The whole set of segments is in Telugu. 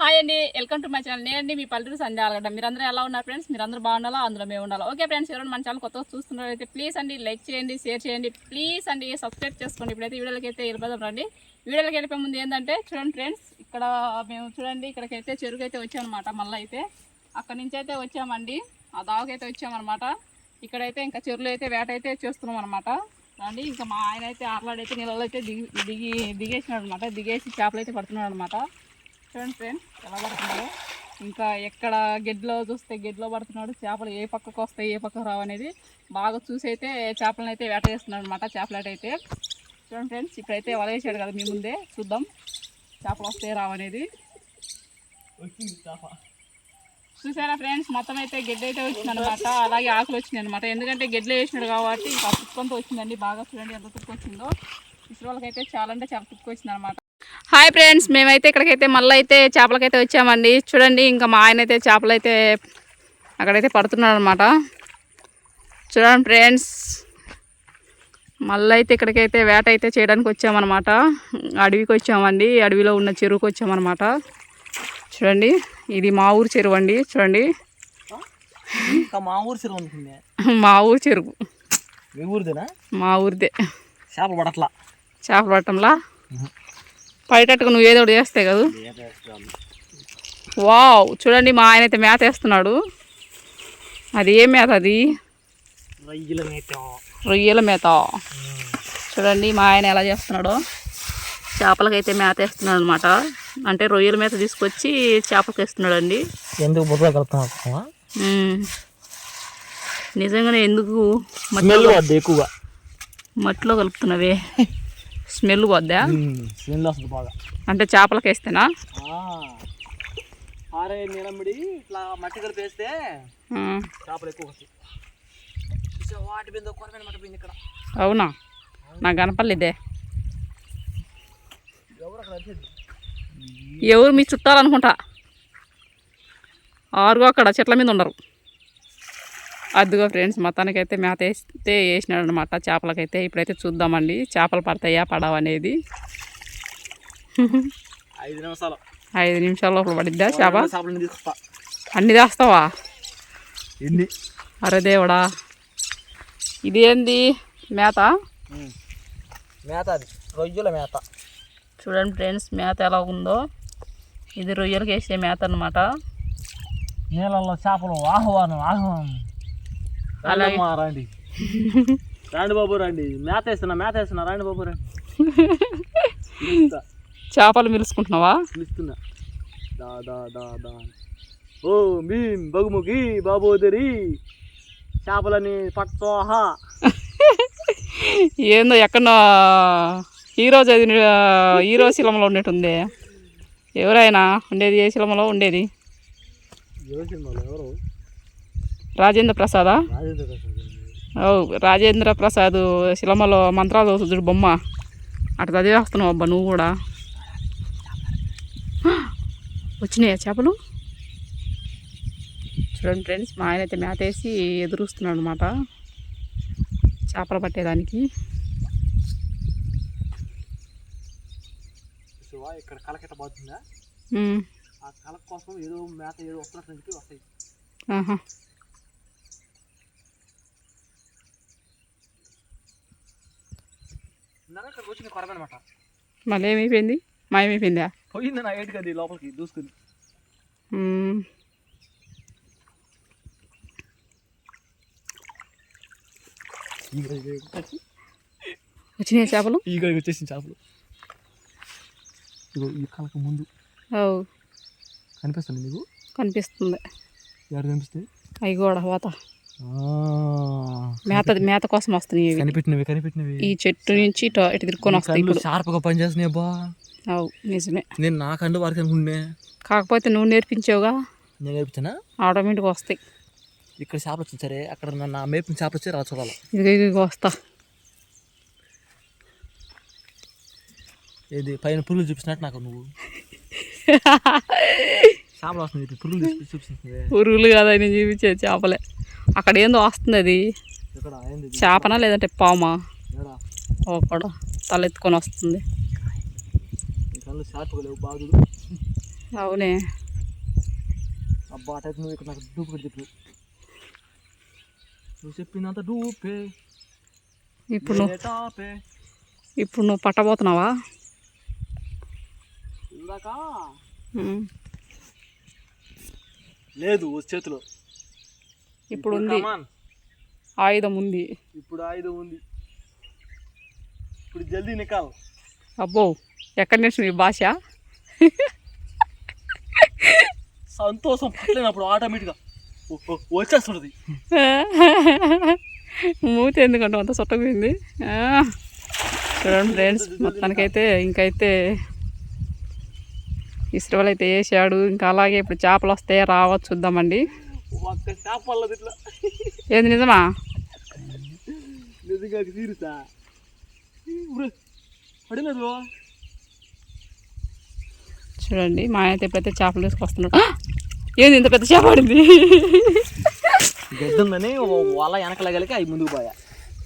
హాయ్ అండి వెల్కమ్ టు మై ఛానల్ నేనండి మీ పల్లెటూరు సంధ్య అలగడం మీరందరూ ఎలా ఉన్నారు ఫ్రెండ్స్ మీరందరూ బాగుండాలా అందులో మేము ఉండాలి? ఓకే ఫ్రెండ్స్ ఎవరైనా మన ఛానల్ కొత్తగా చూస్తున్నారైతే ప్లీజ్ అండి లైక్ చేయండి షేర్ చేయండి. ప్లీజ్ అండి సబ్స్క్రైబ్ చేసుకోండి. ఇప్పుడైతే వీడియోలకి అయితే వెళ్ళిపోదాం రండి. వీడియోలకి వెళ్ళిపోయే ముందు ఏంటంటే చూడండి ఫ్రెండ్స్ ఇక్కడ మేము చూడండి ఇక్కడికైతే చెరుకు అయితే వచ్చామన్నమాట మళ్ళీ అయితే. అక్కడి నుంచి అయితే వచ్చామండి. ఆ దావకైతే వచ్చామన్నమాట. ఇక్కడైతే ఇంకా చెరువులు అయితే వేట అయితే చేస్తున్నాం అనమాట రండి ఇంకా మా ఆయన అయితే ఆర్లాడైతే నీళ్ళలో అయితే దిగి దిగి దిగేసినాడు అనమాట దిగేసి చేపలు అయితే పడుతున్నాడు అనమాట చూడండి ఫ్రెండ్స్ ఎలా పడుతున్నాడు ఇంకా ఎక్కడ గెడ్లో చూస్తే గెడ్లో పడుతున్నాడు చేపలు ఏ పక్కకు వస్తాయి ఏ పక్కకు రావు అనేది బాగా చూసి అయితే చేపలను అయితే వేట చేస్తున్నాడు అనమాట చేపల అయితే. చూడండి ఫ్రెండ్స్ ఇప్పుడైతే వల వేసాడు కదా మీ ముందే చూద్దాం. చేపలు వస్తాయి రావనేది చూసారా ఫ్రెండ్స్ మొత్తం అయితే గెడ్డ అయితే వచ్చింది అనమాట అలాగే ఆకులు వచ్చినాయి అనమాట ఎందుకంటే గెడ్లు వేసినాడు కాబట్టి ఇంకా తుక్కంతో వచ్చిందండి బాగా చూడండి ఎంత తుక్కు వచ్చిందో. ఇసురు వాళ్ళకైతే చాలా అంటే చాలా తుక్కు వచ్చింది అనమాట హాయ్ ఫ్రెండ్స్ మేమైతే ఇక్కడికైతే మళ్ళీ అయితే చేపలకైతే వచ్చామండి. చూడండి ఇంకా మా ఆయన అయితే చేపలు అయితే అక్కడైతే పడుతున్నాడు అనమాట చూడండి ఫ్రెండ్స్ మళ్ళీ అయితే ఇక్కడికైతే వేట అయితే చేయడానికి వచ్చామన్నమాట అడవికి వచ్చామండి అడవిలో ఉన్న చెరువుకి వచ్చామన్నమాట చూడండి ఇది మా ఊరు చెరువు అండి చూడండి. మా ఊరు చెరువు మా ఊరు చెరువు. మీ ఊరిదే. చేపలు పడట్లా. చేపలు పట్టంలా పడేటట్టుగా నువ్వు ఏదో ఒకటి చేస్తాయి కదా. వావ్ చూడండి మా ఆయన అయితే మేత వేస్తున్నాడు. అది ఏ మేత అది? రొయ్యల మేత. రొయ్యల మేత. చూడండి మా ఆయన ఎలా చేస్తున్నాడో. చేపలకైతే మేత వేస్తున్నాడు అనమాట అంటే రొయ్యల మేత తీసుకొచ్చి చేపలకి వేస్తున్నాడు అండి ఎందుకు బుర్ర కలుపుతున్నా నిజంగానే ఎందుకు? ఎక్కువగా. మట్టిలో కలుపుతున్నావే. స్మెల్ పోద్దా? స్మెల్ వస్తుంది బాగా. అంటే చేపలకి వేస్తేనా ఆరే నీలమ్మిడి ఇట్లా మట్టి కలిపేస్తే ఆ, చేపలు ఎక్కువ వస్తాయి. వాటి బిందు కొరమైన మట్టి బిందు ఇక్కడ. అవునా? నాకు కనపడలేదే ఎవరు మీ చుట్టాలు అనుకుంటా ఆరుగో అక్కడ చెట్ల మీద ఉండరు. అదిగో ఫ్రెండ్స్ మొత్తానికైతే మేత వేస్తే వేసినాడు అనమాట చేపలకైతే ఇప్పుడైతే చూద్దామండి. చేపలు పడతాయా పడవ అనేది. ఐదు నిమిషాలు. ఐదు నిమిషాల లోపల పడిద్దా చేప? అన్ని చేస్తావా ఎన్ని? అరే దేవుడా. ఇదేంది? మేత మేత అది. రొయ్యల మేత చూడండి ఫ్రెండ్స్ మేత ఎలా ఉందో. ఇది రొయ్యలకి వేసే మేత అనమాట నీళ్ళల్లో చేపలు ఆహ్వానం ఆహ్వానం. అలాగే. రండి. రండి బాబు రండి. మేత వేస్తున్నా మేత వేస్తున్నా. రండి బాబు రండి. చేపలు మిలుసుకుంటున్నావా పిలుస్తున్నా దా దా దా దా. ఓ మీం బగుముగి బాబోదరి చేపలని పట్టోహా ఏందో ఎక్కడో హీరో చదివిన హీరో శిలంలో ఉన్నట్టుంది. ఎవరైనా ఉండేది ఏ శిలంలో ఉండేది. ఎవరు సినిమాలో ఎవరు? రాజేంద్ర ప్రసాదా? రాజేంద్ర ప్రసాద్ ఓ రాజేంద్ర ప్రసాద్ శిలమలో మంత్రాలు చూడు బొమ్మ. అటు చదివేస్తున్నావు అబ్బా నువ్వు కూడా. వచ్చినాయా చేపలు? చూడండి ఫ్రెండ్స్ మా ఆయన అయితే మేత వేసి ఎదురుస్తున్నాడు అనమాట చేపలు పట్టేదానికి. ఇక్కడ కలకట్ట బాగుతుందా ఉమ్, ఆ కలక కోసం ఏదో మేత ఏదో వస్తున్నట్టు చెప్పి వస్తాయి మళ్ళీ ఏమైపోయింది మాయమైపోయిందా? పోయింది నా ఏటికి అది లోపలికి దూసుకుని ఉమ్, వచ్చినాయా చేపలు? ఈగ వచ్చేసింది చేపలు. ఇగో ఈ కలక ముందు. కనిపిస్తుంది నీకు కనిపిస్తుంది. ఎవరు కనిపిస్తాయి అవి కూడా పోత. మేత మేత కోసం వస్తున్నాయి కనిపెట్టినవి కనిపెట్టినవి. ఈ చెట్టు నుంచి ఇటు తిరుక్కొని వస్తాయి కళ్ళు ఇప్పుడు. షార్ప్గా పనిచేస్తున్నాయి బా అవు నిజమే. నేను నా కండు వారికి అనుకుంటున్నా. కాకపోతే నువ్వు నేర్పించావుగా? నేను నేర్పుతానా ఆటోమేటిక్గా వస్తాయి. ఇక్కడ చేపలు వచ్చింది సరే అక్కడ నా- మేపిన చేపలు వచ్చి రా చూడాలి. ఇదిగో వస్తా. ఏది పైన పురుగులు చూపిస్తున్నట్టు నాకు నువ్వు. చేపలు వస్తుంది పురుగులు చూపి చూపిస్తుంది పురుగులు కదా నేను చూపించే చేపలే. అక్కడ ఏందో వస్తుంది అది? చేపనా లేదంటే పామా? ఒకడ తలెత్తుకొని వస్తుంది. అవునే. నువ్వు ఇక్కడ నాకు డూపు కూడా చెప్పు నువ్వు చెప్పిందంత డూపే. ఇప్పుడు నువ్వు ఇప్పుడు నువ్వు పట్టబోతున్నావా. లేదు చేతిలో. ఇప్పుడు ఉంది. ఆయుధం ఉంది. ఇప్పుడు ఆయుధం ఉంది. ఇప్పుడు జల్దీ నికాల్. అబ్బో ఎక్కడి నుంచి మీ భాష? సంతోషం పట్టలేనప్పుడు ఆటోమేటిక్గా వచ్చేస్తుంటది. మూతి ఎందుకంటే అంత చుట్టపోయింది ఆ. చూడండి ఫ్రెండ్స్ మొత్తానికైతే ఇంకైతే ఇసురువలు అయితే వేసాడు. ఇంకా అలాగే ఇప్పుడు చేపలు వస్తే రావచ్చు చూద్దామండి. ఒక్క చేప ఇట్లా ఏంది నిజమా? నిజంగా తీరుతా. చూడండి మా అయితే ఇప్పుడైతే చేపలు తీసుకొస్తున్నాడు! ఏంది ఇంత పెద్ద చేప పడింది? గడ్డుందని వాళ్ళ వెనకలగలికి అవి ముందుకు పోయా.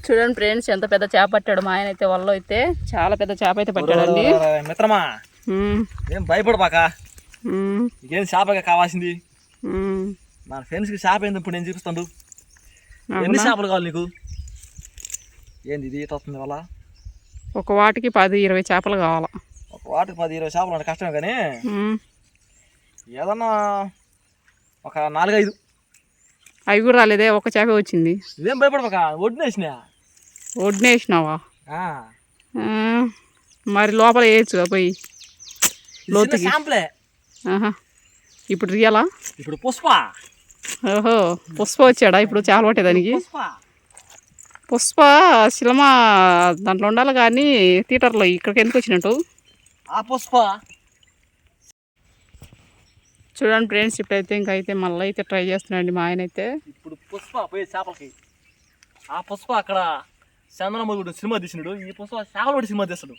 చూడండి ఫ్రెండ్స్ ఎంత పెద్ద చేప పట్టాడు మా ఆయన అయితే వల్ల అయితే చాలా పెద్ద చేప అయితే పట్టాడండి. మిత్రమా ఏం భయపడబాక? నీకేం చేపగా కావాల్సింది. మన ఫ్రెండ్స్కి చేప ఏంది ఇప్పుడు నేను చూపిస్తాను ఎన్ని? చేపలు కావాలి నీకు? ఏంది ఇది? వస్తుంది వల్ల ఒక వాటికి పది ఇరవై చేపలు కావాలా? ఒక వాటికి పది ఇరవై చేపలు అంటే కష్టమే కానీ. ఏదన్నా ఒక నాలుగైదు. అవి కూడా రాలేదే ఒక చేప వచ్చింది. ఇదేం భయపడబాక వడ్డినేసినా వడ్నేసినావా ఆ, మరి లోపల వేయచ్చు పోయి. లోతుకి. ఆహా. ఇప్పుడు రియలా ఇప్పుడు పుష్ప. ఓహో పుష్ప వచ్చాడా? ఇప్పుడు చేపలు పట్టేదానికి పుష్ప. పుష్ప శిలమ దాంట్లో ఉండాలి కానీ థియేటర్లో ఇక్కడికి ఎందుకు వచ్చినట్టు? ఆ పుష్ప. చూడండి ఫ్రెండ్స్ ఇప్పుడైతే ఇంకైతే మళ్ళీ అయితే ట్రై చేస్తున్నాండి మా ఆయన అయితే. ఇప్పుడు పుష్ప పోయి చేపలకి. ఆ పుష్ప అక్కడ చంద్రమూడు సినిమా తీసినాడు. ఈ పుష్ప చేపలు సినిమా తీస్తాడు.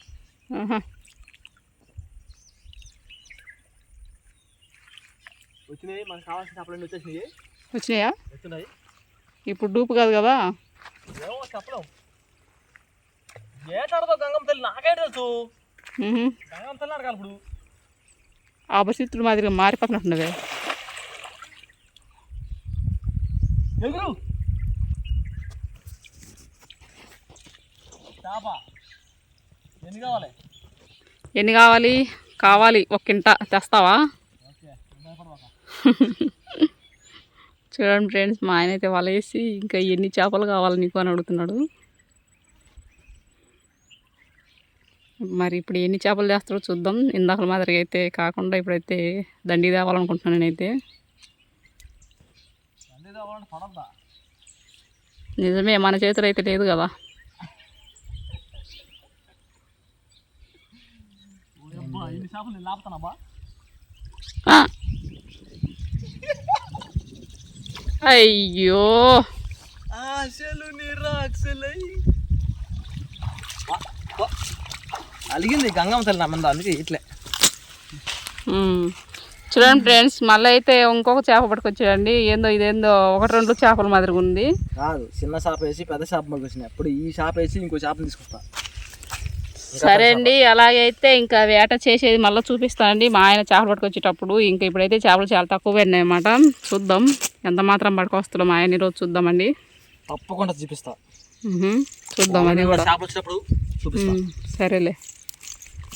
వచ్చినాయి మనకు కావాల్సిన చేపలన్నీ వచ్చేసినాయి. వచ్చినాయా? వచ్చినాయి ఇప్పుడు డూపు కాదు కదా? ఏమో చెప్పలేం. ఏటాడదో గంగమ్మ తల్లి నాకే తెలుసు. ఉహు. గంగమ్మ తల్లి అడగాలి ఇప్పుడు. ఆ పరిస్థితులు మాదిరిగా మారిపోతున్నట్టున్నదే ఎగురు. ఎన్ని కావాలి? ఎన్ని కావాలి? కావాలి ఒక కింట తెస్తావా? చూడండి ఫ్రెండ్స్ మా ఆయన అయితే వల వేసి ఇంకా ఎన్ని చేపలు కావాలి నీకు అని అడుగుతున్నాడు. మరి ఇప్పుడు ఎన్ని చేపలు చేస్తాడో చూద్దాం. ఇందాక మాదిరిగా అయితే కాకుండా ఇప్పుడైతే దండి తేవాలనుకుంటున్నాను నేనైతే. నిజమే మన చేతిలో అయితే లేదు కదా. చేపలు నేను లాపుతానబ్బా ఆ! అయ్యో. ఆశలు నిరాశలై. అలిగింది గంగమ్మ తల్లి నా మంద అందుకే ఇట్లే. చూడండి ఫ్రెండ్స్ మళ్ళీ అయితే ఇంకొక చేప పట్టుకొచ్చాడండి. ఏందో ఇదేందో ఒకటి రెండు చేపల మాదిరిగా ఉంది. కాదు చిన్న చేప వేసి పెద్ద చేప మళ్ళీ వచ్చినాయి అప్పుడు ఈ చేప వేసి ఇంకో చేపని తీసుకొస్తా. సరే అండి అలాగైతే ఇంకా వేట చేసేది మళ్ళీ చూపిస్తానండి. మా ఆయన చేపలు పట్టుకొచ్చేటప్పుడు ఇంకా ఇప్పుడైతే చేపలు చాలా తక్కువ ఉన్నాయి అన్నమాట చూద్దాం ఎంత మాత్రం పట్టుకొస్తుందో మా ఆయన ఈరోజు చూద్దామండి. తప్పకుండా చూపిస్తా. చూద్దాం అది కూడా. వచ్చినప్పుడు సరేలే.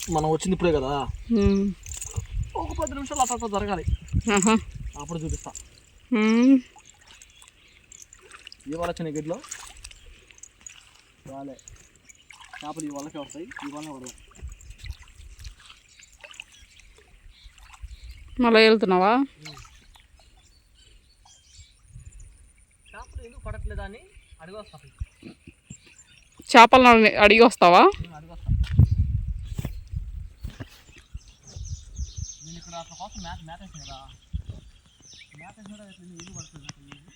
మనం వచ్చింది ఇప్పుడే కదా. ఒక పది నిమిషాలు అట్లా జరగాలి. అప్పుడు చూపిస్తా. ఇవాళ వచ్చిన గిడ్లో. రాలే. చేపలు ఈ వాళ్ళకే వస్తాయి. ఈ వాళ్ళనే పడవు మళ్ళీ వెళ్తున్నావా చేపలు ఎందుకు పడట్లేదా అని అడిగి వస్తా. చేపలను అడిగి వస్తావా? అడిగి వస్తా. నేను ఇక్కడ అట్లా కోసం మ్యాథ్ మ్యాథ్ వేసాను కదా. మ్యాథ్ వేసిన ఇల్లు పడుతుంది నాకు ఇల్లు.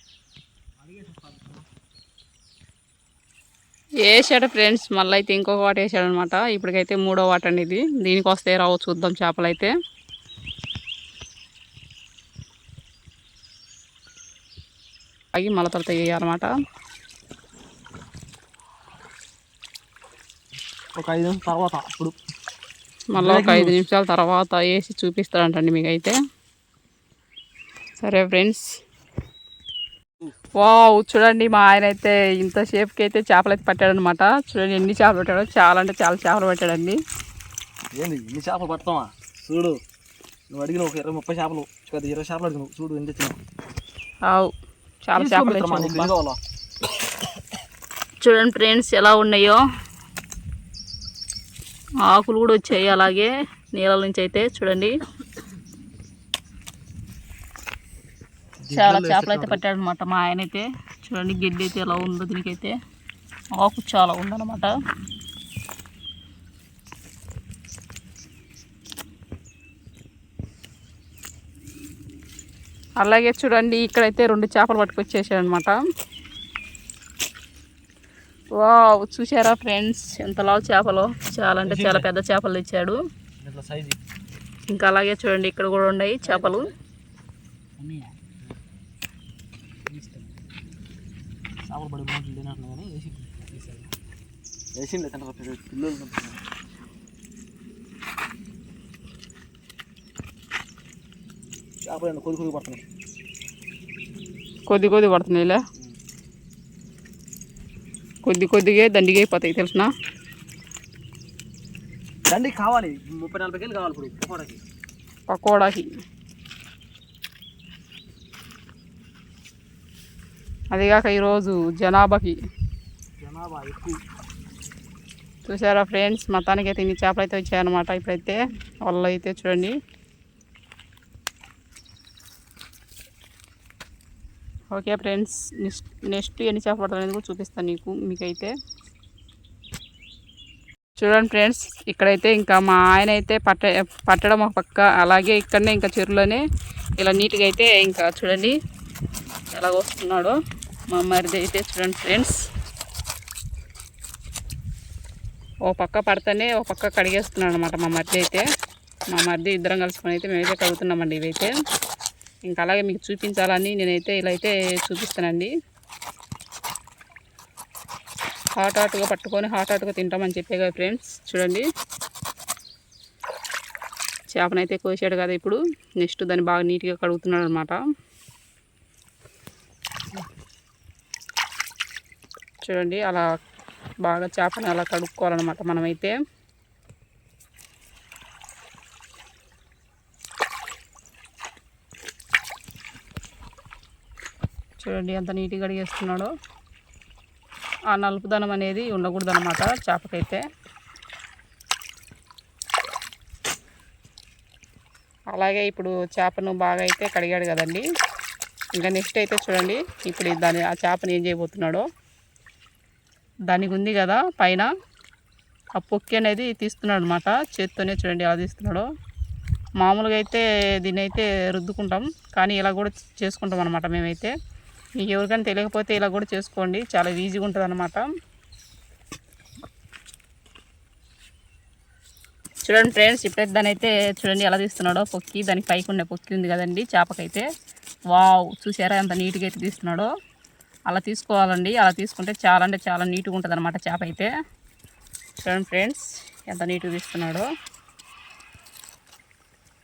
అడిగేసి వస్తాను వేసాడు ఫ్రెండ్స్ మళ్ళీ అయితే ఇంకొక వాట వేసాడు అనమాట ఇప్పటికైతే మూడో వాట అండి ఇది. దీనికి వస్తే రావు చూద్దాం చేపలు అయితే అవి మళ్ళీ తర్వాత వేయాలన్నమాట. ఒక ఐదు నిమిషాల తర్వాత అప్పుడు. మళ్ళీ ఒక ఐదు నిమిషాల తర్వాత వేసి చూపిస్తాడంటండి మీకైతే. సరే ఫ్రెండ్స్ వావ్ చూడండి మా ఆయన అయితే ఇంత షేప్కి అయితే చేపలు అయితే పట్టాడనమాట చూడండి ఎన్ని చేపలు పట్టాడో చాలా అంటే చాలా చేపలు పట్టాడండి. ఏంది ఇన్ని చేపలు పడతావా? చూడు నువ్వు అడిగిన ఒక ఇరవై ముప్పై చేపలు కదా ఇరవై చేపలు అడిగినావు చూడు తెచ్చినావు. ఆవు చాలా చేపలు చూడండి ఫ్రెండ్స్ ఎలా ఉన్నాయో. ఆకులు కూడా వచ్చాయి అలాగే నీళ్ళ నుంచి అయితే చూడండి. చాలా చేపలు అయితే పట్టాడు అనమాట మా ఆయన అయితే చూడండి గడ్డి అయితే ఎలా ఉందో దీనికైతే. ఆకు చాలా ఉందన్నమాట. అలాగే చూడండి ఇక్కడైతే రెండు చేపలు పట్టుకొచ్చేసాడు అనమాట వావ్ చూసారా ఫ్రెండ్స్? ఎంత లావు చేపలు. చాలా అంటే చాలా పెద్ద చేపలు తెచ్చాడు. ఇంకా అలాగే చూడండి ఇక్కడ కూడా ఉన్నాయి చేపలు. చేపలు పడి బాగుంటుంది తినట్లు కానీ వేసి వేసిండే తింటారు పిల్లలు. చేపలు కొద్ది కొద్ది పడుతున్నాయి. కొద్ది కొద్ది పడుతున్నాయిలే. కొద్ది కొద్దిగా దండిగా అయిపోతాయి తెలిసిన? దండికి కావాలి ముప్పై నలభై కేలు కావాలి ఇప్పుడు పకోడాకి. పకోడాకి. అదిగాక ఈరోజు జనాభాకి. జనాభా ఎక్కువ. చూసారా ఫ్రెండ్స్ మొత్తానికి అయితే ఇన్ని చేపలు అయితే వచ్చాయన్నమాట. ఇప్పుడైతే వాళ్ళు అయితే చూడండి. ఓకే ఫ్రెండ్స్ నెక్స్ట్ నెక్స్ట్ ఎన్ని చేపలు పడతాయి అనేది కూడా చూపిస్తాను నీకు మీకైతే. చూడండి ఫ్రెండ్స్ ఇక్కడైతే ఇంకా మా ఆయన అయితే పట్ట పట్టడం ఒక పక్క అలాగే ఇక్కడనే ఇంకా చెరువులోనే ఇలా నీట్గా అయితే ఇంకా చూడండి ఎలా వస్తున్నాడో. మా మరిది అయితే చూడండి ఫ్రెండ్స్ ఓ పక్క పడితేనే ఓ పక్క కడిగేస్తున్నాడు అనమాట మా మరిది అయితే. మా మరిది ఇద్దరం కలుసుకొని అయితే మేమైతే కడుగుతున్నామండి ఇవైతే. ఇంకా అలాగే మీకు చూపించాలని నేనైతే ఇలా అయితే చూపిస్తానండి. హాట్ హాట్గా పట్టుకొని హాట్ హాట్గా తింటామని చెప్పే కదా ఫ్రెండ్స్ చూడండి. చేపనైతే కోసాడు కదా ఇప్పుడు. నెక్స్ట్ దాన్ని బాగా నీట్గా కడుగుతున్నాడు అనమాట చూడండి అలా బాగా చేపని అలా కడుక్కోవాలన్నమాట మనమైతే. చూడండి ఎంత నీట్గా కడిగేస్తున్నాడో. ఆ నలుపుదనం అనేది ఉండకూడదు అనమాట చేపకైతే. అలాగే ఇప్పుడు చేపను బాగా అయితే కడిగాడు కదండి. ఇంకా నెక్స్ట్ అయితే చూడండి ఇప్పుడు దాని ఆ చేపను ఏం చేయబోతున్నాడో. దానికి ఉంది కదా పైన. ఆ పొక్కి అనేది తీస్తున్నాడు అనమాట చేత్తోనే చూడండి ఎలా తీస్తున్నాడో. మామూలుగా అయితే దీన్ని అయితే రుద్దుకుంటాం. కానీ ఇలా కూడా చేసుకుంటాం అనమాట మేమైతే. మీకు ఎవరికైనా తెలియకపోతే ఇలా కూడా చేసుకోండి. చాలా ఈజీగా ఉంటుంది అనమాట చూడండి ఫ్రెండ్స్ ఇప్పుడైతే దాని అయితే చూడండి ఎలా తీస్తున్నాడో పొక్కి. దానికి పైకి ఉండే పొక్కి ఉంది కదండి చేపకైతే. వావ్ చూసారా ఎంత నీట్గా అయితే తీస్తున్నాడో. అలా తీసుకోవాలండి. అలా తీసుకుంటే చాలా అంటే చాలా నీట్గా ఉంటుంది అనమాట చేప అయితే. చూడండి ఫ్రెండ్స్ ఎంత నీట్గా తీస్తున్నాడో.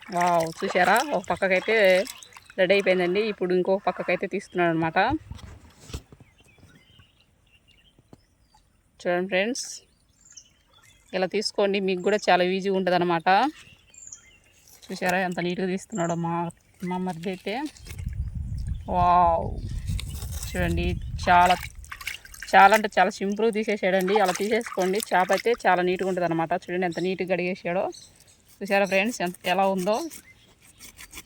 వావ్ చూసారా ఒక పక్కకైతే రెడీ అయిపోయిందండి. ఇప్పుడు ఇంకొక పక్కకైతే తీస్తున్నాడు అనమాట చూడండి ఫ్రెండ్స్ ఇలా తీసుకోండి. మీకు కూడా చాలా ఈజీగా ఉంటుంది అనమాట చూసారా ఎంత నీట్గా తీస్తున్నాడో మా మా మరిది అయితే. వావ్. చూడండి చాలా చాలా అంటే చాలా సింపుల్గా తీసేసాడండి. అలా తీసేసుకోండి. చేప అయితే చాలా నీట్గా ఉంటుంది అనమాట చూడండి ఎంత నీట్గా కడిగేసాడో. చూసారా ఫ్రెండ్స్ ఎంత ఎలా ఉందో?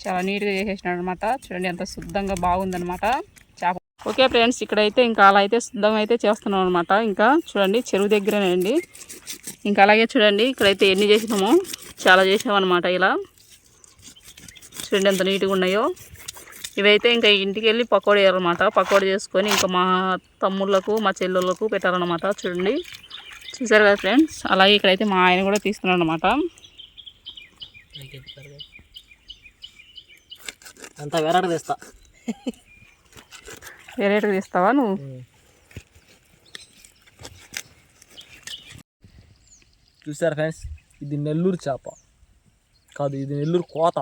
చాలా నీట్గా చేసేసినాడు అనమాట చూడండి ఎంత శుద్ధంగా బాగుందనమాట చేప. ఓకే ఫ్రెండ్స్ ఇక్కడైతే ఇంకా అలా అయితే శుద్ధం అయితే చేస్తున్నాం అనమాట ఇంకా చూడండి చెరువు దగ్గరనే అండి. ఇంకా అలాగే చూడండి ఇక్కడైతే ఎన్ని చేసినామో. చాలా చేసామన్నమాట ఇలా. చూడండి ఎంత నీట్గా ఉన్నాయో. ఇవైతే ఇంకా ఇంటికి వెళ్ళి పకోడీ వేయాలన్నమాట పకోడీ చేసుకొని ఇంకా మా తమ్ముళ్ళకు మా చెల్లెళ్ళకు పెట్టాలన్నమాట. చూడండి. చూసారు కదా ఫ్రెండ్స్? అలాగే ఇక్కడైతే మా ఆయన కూడా తీస్తున్నాడు అనమాట అంతా వేరాడు తెస్తా. వేరేటికి తీస్తావా నువ్వు? చూసారా ఫ్రెండ్స్? ఇది నెల్లూరు చేప. కాదు ఇది నెల్లూరు కోత.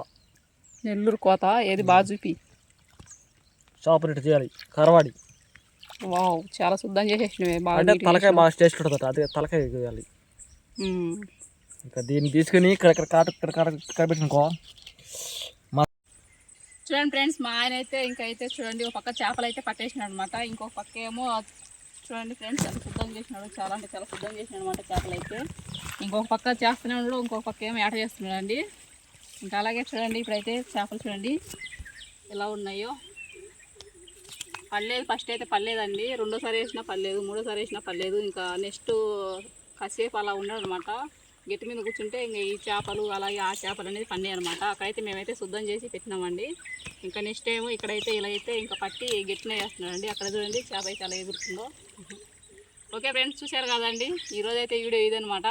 నెల్లూరు కోత? ఏది? బాగా చూపి చేపలు ఇట్లా చేయాలి. కరవాడి. వావ్ చాలా శుద్ధం చేసేసినవే అంటే తలకాయ బాగా టేస్ట్ ఉంటుంది అదే తలకాయ వేయాలి. ఇంకా దీన్ని తీసుకుని ఇక్కడ ఇక్కడ కాట ఇక్కడ కాట ఇక్కడ పెట్టుకో చూడండి ఫ్రెండ్స్ మా ఆయన అయితే ఇంకా అయితే చూడండి ఒక పక్క చేపలు అయితే పట్టేసినాడు అనమాట ఇంకొక పక్క ఏమో చూడండి ఫ్రెండ్స్ ఎంత శుద్ధం చేసినాడు చాలా అంటే చాలా శుద్ధం చేసినాడు అనమాట చేపలు అయితే. ఇంకొక పక్క చేస్తూనే ఉన్నాడు ఇంకొక పక్క ఏమో ఏట చేస్తున్నాడు అండి ఇంకా అలాగే చూడండి ఇప్పుడైతే చేపలు చూడండి ఎలా ఉన్నాయో. పర్లేదు ఫస్ట్ అయితే పర్లేదండి రెండోసారి వేసినా పర్లేదు మూడోసారి వేసినా పర్లేదు ఇంకా నెక్స్ట్ కాసేపు అలా ఉన్నాడు అనమాట గట్టి మీద కూర్చుంటే ఇంకా ఈ చేపలు అలాగే ఆ చేపలు అనేది పన్నాయి అనమాట అక్కడైతే మేమైతే శుద్ధం చేసి పెట్టినామండి. ఇంకా నెక్స్ట్ ఏమో ఇక్కడైతే ఇలా అయితే ఇంకా పట్టి గట్టిన వేస్తున్నాడండి. అక్కడ చూడండి చేప అయితే అలా ఎగురుతుందో. ఓకే ఫ్రెండ్స్ చూశారు కదండి. ఈరోజు అయితే ఈ వీడియో ఇదనమాట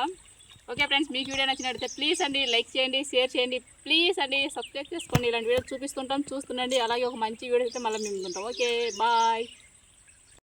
ఓకే ఫ్రెండ్స్ మీకు వీడియో నచ్చినట్లయితే ప్లీజ్ అండి లైక్ చేయండి షేర్ చేయండి. ప్లీజ్ అండి సబ్స్క్రైబ్ చేసుకోండి. ఇలాంటి వీడియో చూపిస్తుంటాం చూస్తుండండి. అలాగే ఒక మంచి వీడియో అయితే మళ్ళీ మేము ఉంటాం. Okay bye